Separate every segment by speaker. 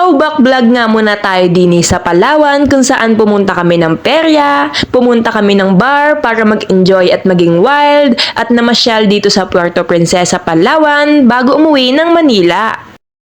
Speaker 1: Mag-throwback vlog nga muna tayo din sa Palawan kung saan pumunta kami ng perya, pumunta kami ng bar para mag-enjoy at maging wild at namasyal dito sa Puerto Princesa, Palawan bago umuwi ng Manila.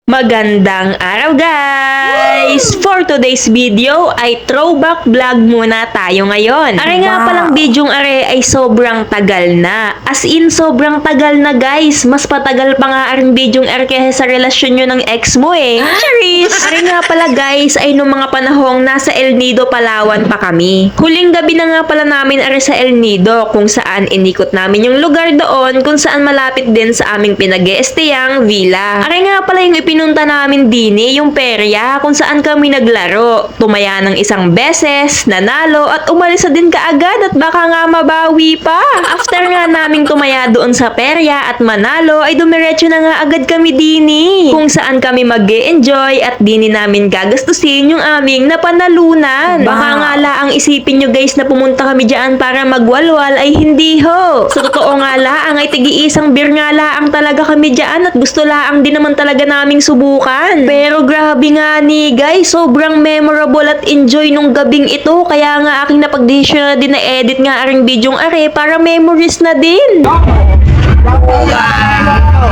Speaker 1: Magandang araw guys! For today's video ay throwback vlog muna tayo ngayon. Are nga
Speaker 2: Wow.
Speaker 1: palang bidyong are ay sobrang tagal na. As in, sobrang tagal na guys. Mas patagal pa nga aring bidyong are kaysa sa relasyon nyo ng ex mo eh. Charis! Are nga pala guys ay nung mga panahong nasa El Nido, Palawan pa kami. Huling gabi na nga pala namin are sa El Nido kung saan inikot namin yung lugar doon kung saan malapit din sa aming pinag yang villa. Are nga pala yung ipinunta namin dini, yung perya, kung saan kami naglaro. Tumaya ng isang beses, nanalo, at umalis na din kaagad at baka nga mabawi pa. After nga naming tumaya doon sa perya at manalo, ay dumiretso na nga agad kami dini. Kung saan kami mag enjoy at dini namin gagastusin yung aming napanalunan. Baka nga laang isipin nyo guys na pumunta kami dyan para magwalwal ay hindi ho. Sa totoo nga laang ay tigi-isang beer nga laang talaga kami dyan at gusto laang din naman talaga naming subukan. Pero grabe nga ni guys, sobrang memorable at enjoy nung gabing ito. Kaya nga aking napag-decision na din na edit nga aring bidyong are para memories na din.
Speaker 2: Let's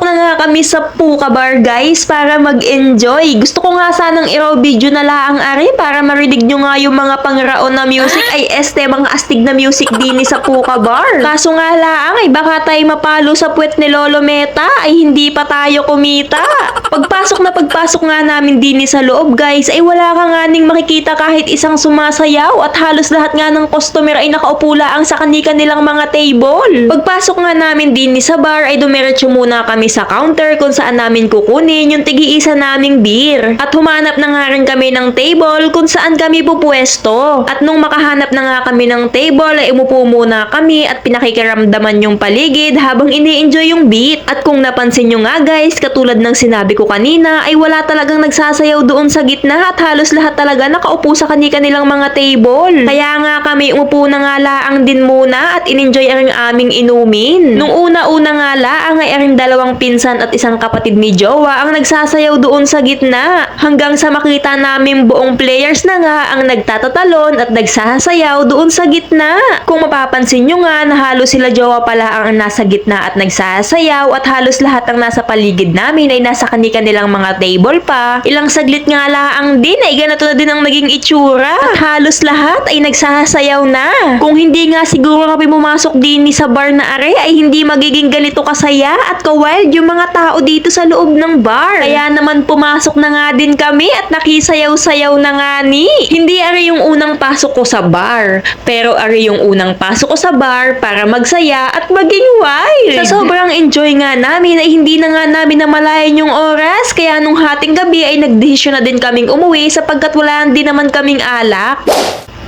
Speaker 1: At pumasok na nga kami sa Puka Bar guys para mag-enjoy. Gusto ko nga sanang i-raw video na laang ari para marinig nyo nga yung mga pangraon na music ay este mga astig na music din sa Puka Bar. Kaso nga laang ay baka tayo mapalo sa puwet ni Lolo Meta ay hindi pa tayo kumita. Pagpasok na pagpasok nga namin din sa loob guys ay wala ka nga ning makikita kahit isang sumasayaw at halos lahat nga ng customer ay nakaupo laang sa kanika nilang mga table. Pagpasok nga namin din sa bar ay dumiretso muna kami sa counter kung saan namin kukunin yung tigi-isa naming beer. At humanap na nga rin kami ng table kung saan kami pupwesto. At nung makahanap na nga kami ng table ay umupo muna kami at pinakikiramdaman yung paligid habang ini-enjoy yung beat. At kung napansin nyo nga guys, katulad ng sinabi ko kanina ay wala talagang nagsasayaw doon sa gitna at halos lahat talaga nakaupo sa kanika nilang mga table. Kaya nga kami umupo na nga laang din muna at in-enjoy ang aming inumin. Nung una-una nga laang ay aring dalawang pinsan at isang kapatid ni Jowa ang nagsasayaw doon sa gitna. Hanggang sa makita namin buong players na nga ang nagtatatalon at nagsasayaw doon sa gitna. Kung mapapansin nyo nga na halos sila Jowa pala ang nasa gitna at nagsasayaw at halos lahat ng nasa paligid namin ay nasa kanika nilang mga table pa. Ilang saglit nga laang din ay ganito na din ang naging itsura. At halos lahat ay nagsasayaw na. Kung hindi nga siguro kami pumasok din sa bar na are ay hindi magiging ganito kasaya at ka-wild yung mga tao dito sa loob ng bar. Kaya naman pumasok na nga din kami at nakisayaw-sayaw na nga ni. Hindi are yung unang pasok ko sa bar, pero are yung unang pasok ko sa bar para magsaya at maging wild. Sa sobrang enjoy nga namin ay hindi na nga namin namalayan yung oras, kaya nung hating gabi ay nagdesisyon na din kaming umuwi sapagkat wala din naman kaming alak.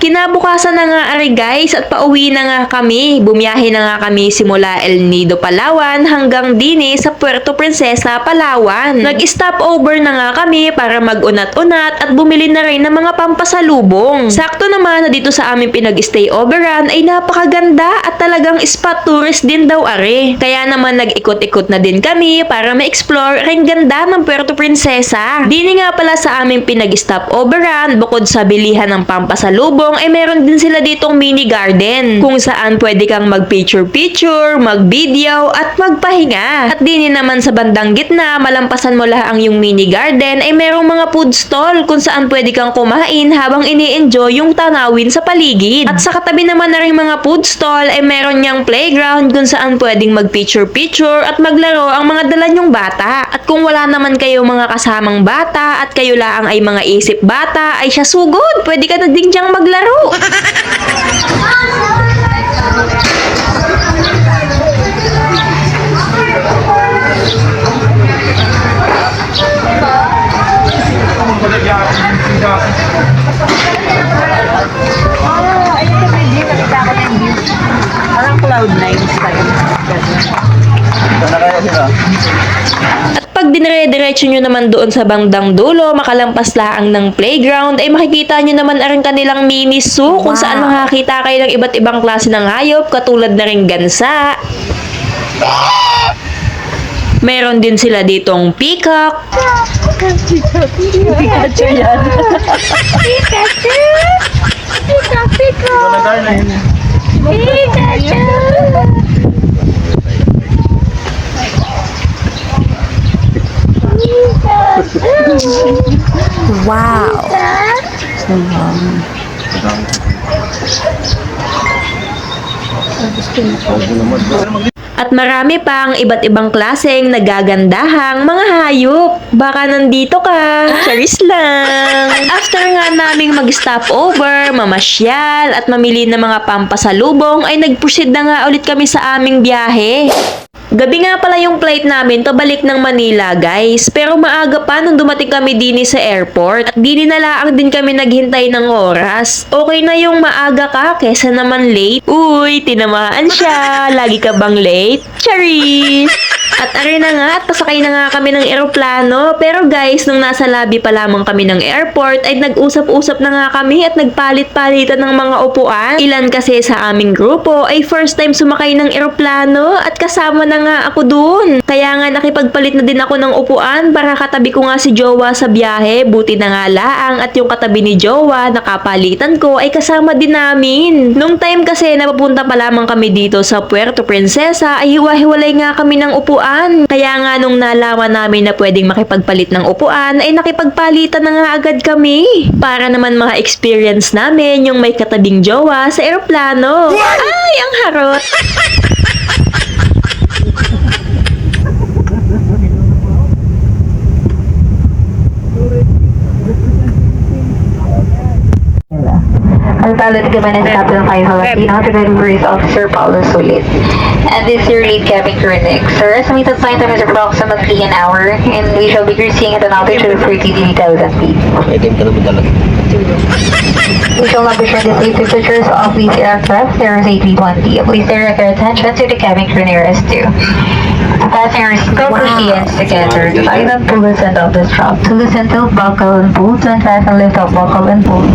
Speaker 1: Kinabukasan na nga ari guys at pauwi na nga kami. Bumiyahe na nga kami simula El Nido, Palawan hanggang Dini sa Puerto Princesa, Palawan. Nag-stop over na nga kami para mag-unat-unat at bumili na rin ng mga pampasalubong. Sakto naman na dito sa aming pinag-stay overan ay napakaganda at talagang spot tourist din daw are. Kaya naman nag-ikot-ikot na din kami para ma-explore ang ganda ng Puerto Princesa. Dini nga pala sa aming pinag-stop overan bukod sa bilihan ng pampasalubong ay meron din sila ditong mini garden kung saan pwede kang mag-picture-picture, mag-video at magpahinga. At dini naman sa bandang gitna, malampasan mo lang yung mini garden ay merong mga food stall kung saan pwede kang kumain habang ini-enjoy yung tanawin sa paligid. At sa katabi naman na rin mga food stall ay meron niyang playground kung saan pwedeng mag-picture-picture at maglaro ang mga dala niyong bata. At kung wala naman kayo mga kasamang bata at kayo lang ay mga isip bata ay siya sugod. Pwede ka na din diyang maglaro. laro. Dinire-diretso nyo naman doon sa bandang dulo, makalampas laang ng playground, ay makikita nyo naman ang kanilang mini zoo kung saan makakita kayo ng iba't ibang klase ng hayop, katulad na rin gansa. Meron din sila ditong peacock,
Speaker 2: Pikachu yan. Pikachu! Pika, pika! Pikachu!
Speaker 1: Wow! At marami pang iba't ibang klaseng nagagandahang mga hayop. Baka nandito ka. Charis lang. After nga naming mag-stop over, mamasyal, at mamili ng mga pampasalubong, ay nag-proceed na nga ulit kami sa aming biyahe. Gabi nga pala yung flight namin pabalik ng Manila, guys. Pero maaga pa nung dumating kami din sa airport at di ninalaang din kami naghintay ng oras. Okay na yung maaga ka kesa naman late. Uy, tinamaan siya. Lagi ka bang late? Charis! At ari na nga at pasakay na nga kami ng eroplano. Pero guys, nung nasa lobby pa lamang kami ng airport, ay nag-usap-usap na nga kami at nagpalit-palitan ng mga upuan. Ilan kasi sa aming grupo ay first time sumakay ng eroplano at kasama na nga ako dun. Kaya nga nakipagpalit na din ako ng upuan para katabi ko nga si Jowa sa biyahe. Buti na nga laang at yung katabi ni Jowa nakapalitan ko ay kasama din namin. Nung time kasi napapunta pa lamang kami dito sa Puerto Princesa ay hiwa-hiwalay nga kami ng upuan. Kaya nga nung nalaman namin na pwedeng makipagpalit ng upuan ay nakipagpalitan na nga agad kami. Para naman mga experience namin yung may katabing Jowa sa eroplano. Ay, ang harot!
Speaker 3: Ang pilot given is Captain Kai Valentino to the deliveries Officer Paulo Sulit. And this is your lead cabin crew, Nick. Sir, estimated flight time is approximately an hour, and we shall be cruising at an altitude of 33,000 feet. We shall not be sharing the safety features of these aircraft. There is A320. Please direct your attention to the cabin crew nearest to. Passengers, go proceed ah. together. To tighten, pull, loosen up the strap. To loosen tilt, buckle, and pull. and unfasten, lift up, buckle, and pull.